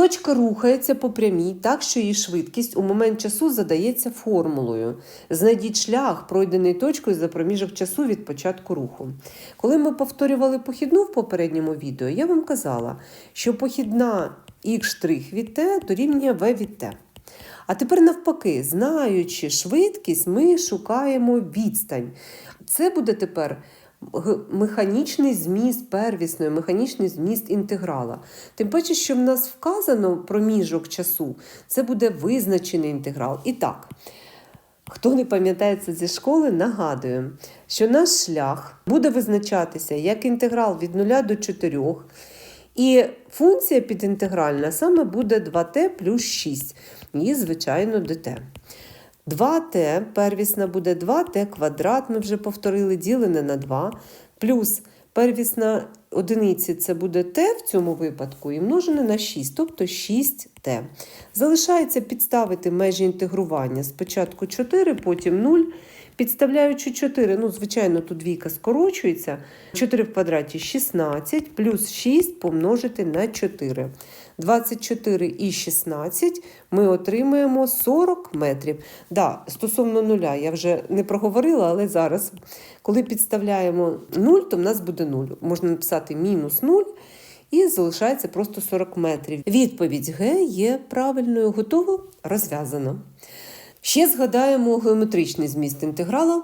Точка рухається по прямій, так що її швидкість у момент часу задається формулою. Знайдіть шлях, пройдений точкою за проміжок часу від початку руху. Коли ми повторювали похідну в попередньому відео, я вам казала, що похідна х' від t дорівнює v від t. А тепер навпаки, знаючи швидкість, ми шукаємо відстань. Це буде тепер механічний зміст первісної, механічний зміст інтеграла. Тим паче, що в нас вказано проміжок часу, це буде визначений інтеграл. І так, хто не пам'ятає це зі школи, нагадую, що наш шлях буде визначатися як інтеграл від 0 до 4. І функція підінтегральна саме буде 2t плюс 6, і, звичайно, dt. 2t первісна буде 2t квадрат, ми вже повторили, ділене на 2, плюс первісна одиниці це буде t в цьому випадку і множене на 6, тобто 6t. Залишається підставити межі інтегрування. Спочатку 4, потім 0. Підставляючи 4, ну, звичайно, тут двійка скорочується. 4 в квадраті 16, плюс 6 помножити на 4. 24 і 16 ми отримаємо 40 метрів. Да, стосовно нуля я вже не проговорила, але зараз, коли підставляємо 0, то в нас буде 0. Можна написати мінус 0. І залишається просто 40 метрів. Відповідь Г є правильною, готово, розв'язано. Ще згадаємо геометричний зміст інтеграла